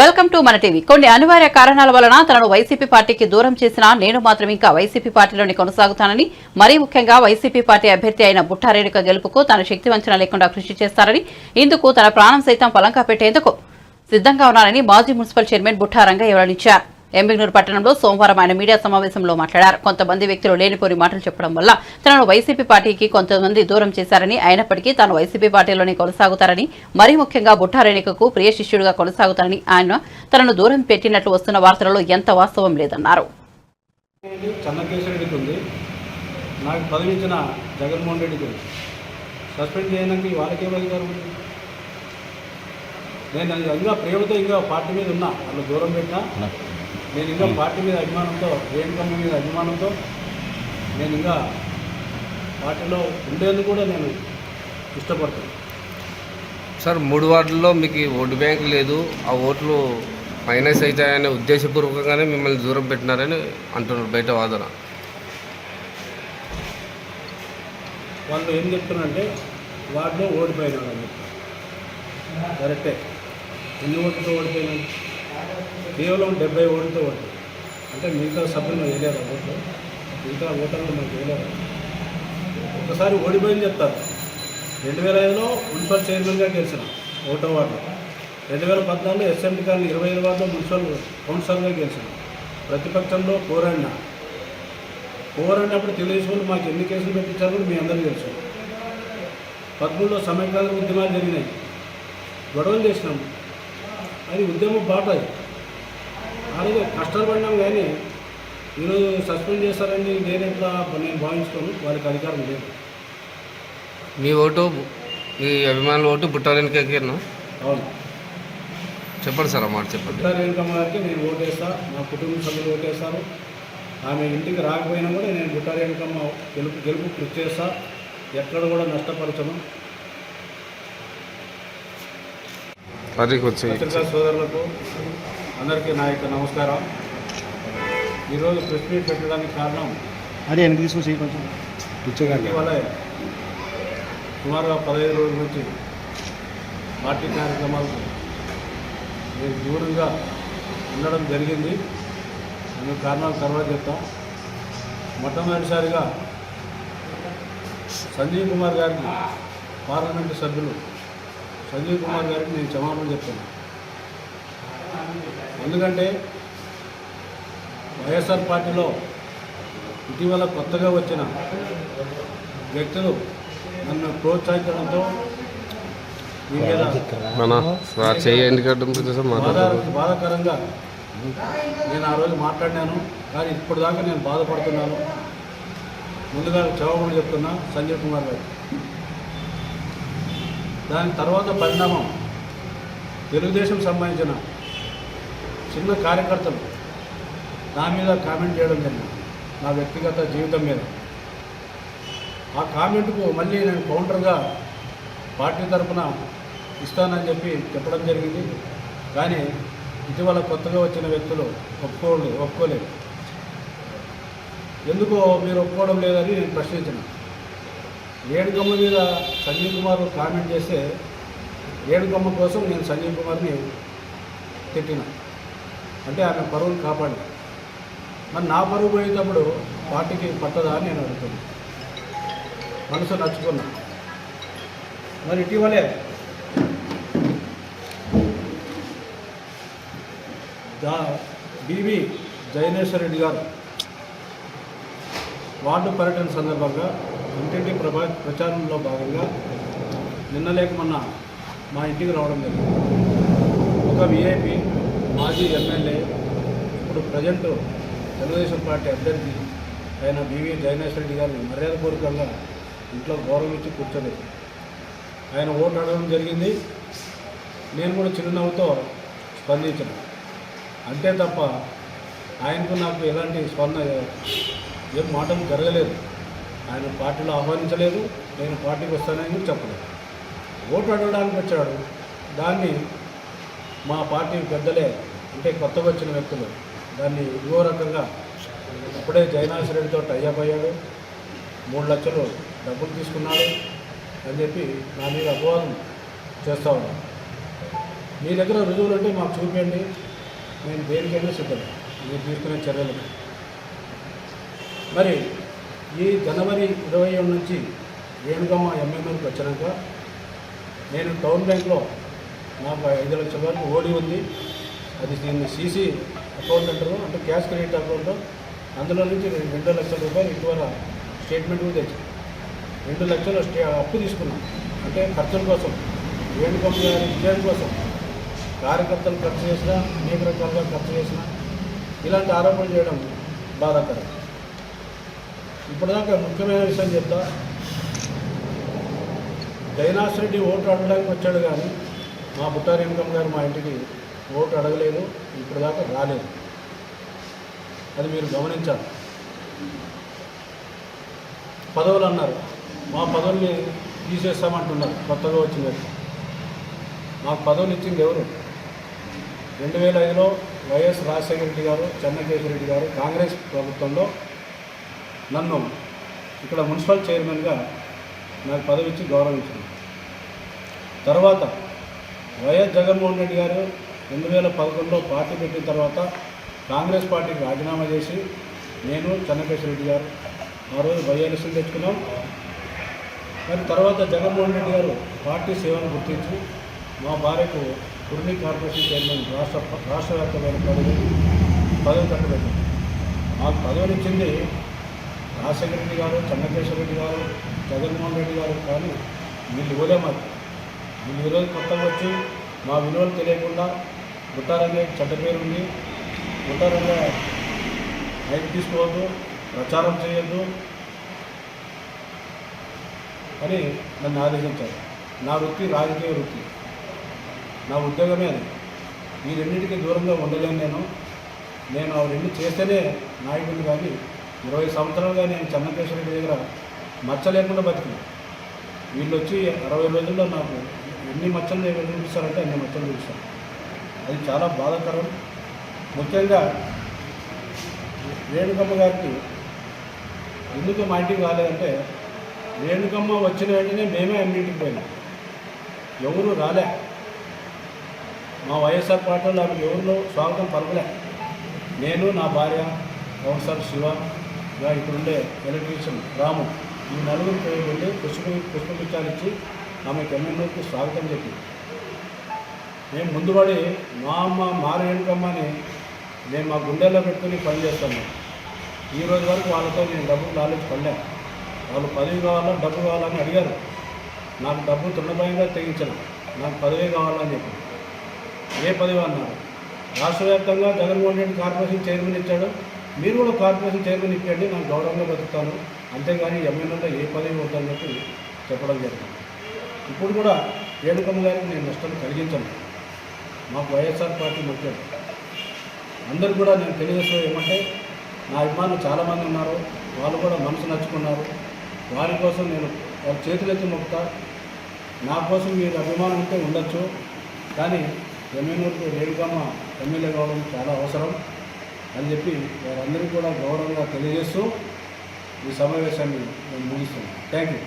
Welcome to మన TV. కొన్ని అనివార్య కారణాల వలన తనను వైసీపీ పార్టీకి దూరం చేసినా నేను మాత్రం ఇంకా వైసీపీ పార్టీలోనే కొనసాగుతానని మరీ ముఖ్యంగా వైసీపీ పార్టీ అభ్యర్థి అయిన బుట్టారేణుక గెలుపుకు తన శక్తి వంచన లేకుండా కృషి చేస్తారని ఇందుకు తన ప్రాణం సైతం పలంకా పెట్టేందుకు సిద్ధంగా ఉన్నారని మాజీ మున్సిపల్ చైర్మన్ బుట్టా రంగయ్య వెల్లడించారు. ఎంబిగ్నూరు పట్టణంలో సోమవారం ఆయన మీడియా సమావేశంలో మాట్లాడారు. కొంతమంది వ్యక్తులు లేనిపోని మాటలు చెప్పడం వల్ల తనను వైసీపీ పార్టీకి కొంతమంది దూరం చేశారని అయినప్పటికీ తాను వైసీపీ పార్టీలోనే కొనసాగుతారని మరీ ముఖ్యంగా బుట్టారేణికకు ప్రియ శిష్యుడిగా కొనసాగుతారని ఆయన తనను దూరం పెట్టినట్లు వస్తున్న వార్తలలో ఎంత వాస్తవం లేదన్నారు. నాకు జగన్మోహన్ రెడ్డికి సస్పెండ్ చేయడానికి వాళ్ళకే అధికారం నేను ఇంకా ప్రేమతో ఇంకా పార్టీ మీద ఉన్నా. వాళ్ళు దూరం పెట్టినా? నేను ఇంకా పార్టీ మీద అభిమానంతో రేణుకమ్మ మీద అభిమానంతో నేను ఇంకా పార్టీలో ఉండేందుకు కూడా నేను ఇష్టపడతాను. సార్ మూడు వార్డుల్లో మీకు ఓటు బ్యాంక్ లేదు ఆ ఓట్లు మైనస్ అవుతాయనే ఉద్దేశపూర్వకంగానే మిమ్మల్ని దూరం పెట్టినారని అంటున్నారు బయట వాదన. వాళ్ళు ఏం చెప్తున్నారంటే వాటిలో ఓడిపోయినాడు అని చెప్తారు కరెక్టే. ఎన్ని ఓట్లతో ఓడిపోయినాడు కేవలం డెబ్బై ఓట్లతో ఓట్లు అంటే మిగతా సభ్యులు వేయలేరు ఓట్లు. మిగతా ఓటర్లు మనకు వేయలేరు. ఒకసారి ఓడిపోయింది చెప్తారు. రెండు వేల ఐదులో మున్సిపల్ చైర్మన్గా గెలిచిన ఓటో వార్డు రెండు వేల పద్నాలుగులో ఎస్ఎంటీ కాలనీ ఇరవై ఐదు వార్డులో మున్సిపల్ కౌన్సిలర్గా గెలిచిన ప్రతిపక్షంలో పోరాడిన పోరాడినప్పుడు తెలుగుదేశం మాకు ఎన్ని కేసులు పెట్టించారో మీ అందరూ తెలుసు. పద్మూడులో సమయకాల ఉద్యమాలు జరిగినాయి. గొడవలు చేసినాము. అది ఉద్యమం బాట అది. ఆ రోజు కష్టాలు పడినాం కానీ ఈరోజు సస్పెండ్ చేస్తారని నేను ఎట్లా నేను భావించుకోను? వాళ్ళకి అధికారం లేదు. మీ ఓటు మీ అభిమానుల ఓటు బుట్టారెనికేనా అవును. చెప్పండి సార్ మాట చెప్పండి. పుట్టారు రేణుకమ్మ గారికి నేను ఓటేస్తా మా కుటుంబ సభ్యులు ఓటేస్తారు. ఆమె ఇంటికి రాకపోయినా కూడా నేను బుట్టారు రేణుకమ్మ గెలుపు గెలుపు కృషి చేస్తా. ఎక్కడ కూడా నష్టపరచను పరికి వచ్చి పత్రికా సోదరులకు అందరికీ నా యొక్క నమస్కారం. ఈరోజు ప్రెస్ మీట్ పెట్టడానికి కారణం అదే వెనక్కి తీసుకొచ్చి కొంచెం. ఇటీవల సుమారుగా పదహైదు రోజుల నుంచి పార్టీ కార్యక్రమాలు నేను దూరంగా ఉండడం జరిగింది. అందుకు కారణాలు తర్వాత చెప్తాం. మొట్టమొదటిసారిగా సంజీవ్ కుమార్ గారికి పార్లమెంటు సభ్యులు సంజీవ్ కుమార్ గారికి నేను క్షమాపణ చెప్తాను. ఎందుకంటే వైఎస్ఆర్ పార్టీలో ఇటీవల కొత్తగా వచ్చిన వ్యక్తులు నన్ను ప్రోత్సహించడంతో బాధాకరంగా నేను ఆ రోజు మాట్లాడినాను కానీ ఇప్పటిదాకా నేను బాధపడుతున్నాను. ముందుగా క్షమాపణ చెప్తున్నా సంజయ్ కుమార్ గారు దాని తర్వాత పరిణామం. తెలుగుదేశం సంబంధించిన చిన్న కార్యకర్తలు నా మీద కామెంట్ చేయడం జరిగింది. నా వ్యక్తిగత జీవితం మీద. ఆ కామెంట్కు మళ్ళీ నేను కౌంటర్గా పార్టీ తరఫున ఇస్తానని చెప్పి చెప్పడం జరిగింది. కానీ ఇటీవల కొత్తగా వచ్చిన వ్యక్తులు ఒప్పుకోలేదు ఒప్పుకోలేదు. ఎందుకో మీరు ఒప్పుకోవడం లేదని నేను ప్రశ్నించాను. ఏడుగమ్మ మీద సంజీవ్ కుమార్ కామెంట్ చేస్తే ఏడుగమ్మ కోసం నేను సంజీవ్ కుమార్ని తిట్టిన. అంటే ఆమె పరువును కాపాడి మరి నా పరువు పోయేటప్పుడు పార్టీకి పట్టదా అని నేను అడుగుతున్నాను మనసు నచ్చుకున్నా మరి ఇటీవలే దా బివి జైనేశ్వర రెడ్డి గారు వార్డు పర్యటన సందర్భంగా ఇంటింటి ప్రభా ప్రచారంలో భాగంగా నిన్న లేక మొన్న మా ఇంటికి రావడం జరిగింది. ఒక విఐపి మాజీ ఎమ్మెల్యే ఇప్పుడు ప్రజెంట్ తెలుగుదేశం పార్టీ అభ్యర్థి అయిన బివి జైనేశ్వర రెడ్డి గారిని మర్యాదపూర్వకంగా ఇంట్లో గౌరవం ఇచ్చి కూర్చోలేదు. ఆయన ఓటు అడగడం జరిగింది. నేను కూడా చిరునవ్వుతో స్పందించాను. అంతే తప్ప ఆయనకు నాకు ఎలాంటి స్పందన ఏం మాటలు జరగలేదు. ఆయన పార్టీలో ఆహ్వానించలేదు నేను పార్టీకి వస్తానని కూడా చెప్పలేదు. ఓటు అడగడానికి వచ్చాడు. దాన్ని మా పార్టీ పెద్దలే అంటే కొత్తగా వచ్చిన వ్యక్తులు దాన్ని ఇంకో రకంగా అప్పుడే జయనాథ్ రెడ్డితో టైఅప్ అయ్యాడు. మూడు లక్షలు డబ్బులు తీసుకున్నాడు అని చెప్పి నా మీద అపవాదం చేస్తూ ఉన్నాను మీ దగ్గర రుజువులు ఉంటే మాకు చూపించండి. నేను దేనికైనా సిద్ధం. మీరు తీసుకునే చర్యలు. మరి ఈ జనవరి ఇరవై ఏడు నుంచి రేణుగమ్మ ఎంఎంఎల్కి వచ్చినాక నేను టౌన్ బ్యాంక్లో నాకు ఐదు లక్షల వరకు ఓడి ఉంది. అది దీన్ని సీసీ అకౌంట్ అంటారు అంటే క్యాష్ క్రెడిట్ అకౌంట్. అందులో నుంచి రెండు రెండు లక్షల రూపాయలు ఇటీవల స్టేట్మెంట్ కూడా తెచ్చాను. రెండు లక్షలు స్టే అప్పు తీసుకున్నాను అంటే ఖర్చుల కోసం వేణుగమ్మ గారి విజయం కోసం కార్యకర్తలు ఖర్చు చేసినా అనేక రకాలుగా ఖర్చు చేసినా ఇలాంటి ఆరోపణలు చేయడం బాధాకరం. ఇప్పటిదాకా ముఖ్యమైన విషయం చెప్తా. జైనాథ్ రెడ్డి ఓటు అడగడానికి వచ్చాడు కానీ మా బుట్టారి వెంకమ్మ గారు మా ఇంటికి ఓటు అడగలేదు ఇప్పటిదాకా రాలేదు. అది మీరు గమనించాలి. పదవులు అన్నారు. మా పదవుల్ని తీసేస్తామంటున్నారు. కొత్తగా వచ్చింది మాకు పదవులు ఇచ్చింది ఎవరు? రెండు వేల ఐదులో వైఎస్ రాజశేఖర రెడ్డి గారు చెన్నకేశ్వర రెడ్డి గారు కాంగ్రెస్ ప్రభుత్వంలో నన్ను ఇక్కడ మున్సిపల్ చైర్మన్గా నాకు పదవి ఇచ్చి గౌరవించింది తర్వాత వైఎస్ జగన్మోహన్ రెడ్డి గారు రెండు వేల పదకొండులో పార్టీ పెట్టిన తర్వాత కాంగ్రెస్ పార్టీకి రాజీనామా చేసి నేను చెన్నకేశ్వర రెడ్డి గారు ఆ రోజు వైఎల్ఎస్ని తెచ్చుకున్నాం. మరి తర్వాత జగన్మోహన్ రెడ్డి గారు పార్టీ సేవను గుర్తించి మా భార్యకు కుర్ని కార్పొరేషన్ చైర్మన్ రాష్ట్ర రాష్ట్ర వ్యాప్తమైన పదవి పదవి కట్టబెట్టాం మాకు పదవిని ఇచ్చింది రాజశేఖర రెడ్డి గారు చెన్నకేశ్వర రెడ్డి గారు జగన్మోహన్ రెడ్డి గారు కానీ వీళ్ళు ఇవ్వలే మాకు. వీళ్ళు ఈరోజు కొత్తగా వచ్చి మా విలువలు తెలియకుండా గుట్టారంగా చెడ్డ పేరు ఉంది. గుట్టారంగా హైట్ తీసుకోవద్దు ప్రచారం చేయొద్దు అని నన్ను ఆదేశించారు. నా వృత్తి రాజకీయ వృత్తి. నా ఉద్యోగమే అది. ఈ రెండింటికి దూరంగా ఉండలేను నేను. నేను ఆ రెండు చేస్తేనే నాయకుడిని కానీ ఇరవై సంవత్సరాలుగా నేను చెన్నకేశ్వర రెడ్డి దగ్గర మచ్చ లేకుండా బతికినా. వీళ్ళు వచ్చి అరవై రోజుల్లో నాకు ఎన్ని మచ్చలు చూపిస్తారంటే అన్ని మచ్చలు చూపిస్తాను అది చాలా బాధాకరం. ముఖ్యంగా రేణుకమ్మ గారికి ఎందుకు మా ఇంటికి రాలేదంటే రేణుకమ్మ వచ్చిన వెంటనే మేమే అన్నింటికి పోయినాం. ఎవరు రాలే. మా వైఎస్ఆర్ పార్టీలో నాకు ఎవరిలో స్వాగతం పలకలే. నేను నా భార్య ప్రొఫెసర్ శివ ఇక్కడుండే ఎలక్ట్రీషియన్ రాము ఈ నలుగురు పోయి వెళ్ళి పుష్ప పుష్పగుచ్చాలు ఇచ్చి ఆమెకు ఎమ్మెల్యేకి స్వాగతం చెప్పి. మేము ముందుపడి మా అమ్మ మా రేణుకమ్మని నేను మా గుండెల్లో పెట్టుకుని పని చేస్తాను ఈ రోజు వరకు వాళ్ళతో నేను డబ్బులు నాలెడ్జ్ పడలే. వాళ్ళు పదవి కావాలా డబ్బు కావాలని అడిగారు. నాకు డబ్బు తృణభయంగా తెగించను. నాకు పదవి కావాలని చెప్పి. ఏ పదవి అన్నారు? రాష్ట్ర వ్యాప్తంగా జగన్మోహన్ రెడ్డి కార్పొరేషన్ చైర్మన్ ఇచ్చాడు. మీరు కూడా కార్పొరేషన్ చైర్మన్ ఇప్పండి నాకు గౌరవంగా బతుకుతాను. అంతేగాని ఎమ్మెల్యేలో ఏ పదవి వద్దని చెప్పి చెప్పడం జరిగింది. ఇప్పుడు కూడా రేణుకమ్మ గారికి నేను నష్టం కలిగించను. మాకు వైఎస్ఆర్ పార్టీ ముఖ్యం. అందరు కూడా నేను తెలియజేసే ఏమంటే నా అభిమానులు చాలామంది ఉన్నారు. వాళ్ళు కూడా మనసు నచ్చుకున్నారు. వారి కోసం నేను వాళ్ళ చేతులెత్తి మొక్కుతా. నా కోసం మీరు అభిమానం ఉంటే ఉండొచ్చు. కానీ ఎమ్మెల్యేలకు రేణుకమ్మ ఎమ్మెల్యే కావడం చాలా అవసరం. అని చెప్పి వారందరికీ కూడా గౌరవంగా తెలియజేస్తూ ఈ సమావేశాన్ని నేను ముగిస్తున్నాను. Thank you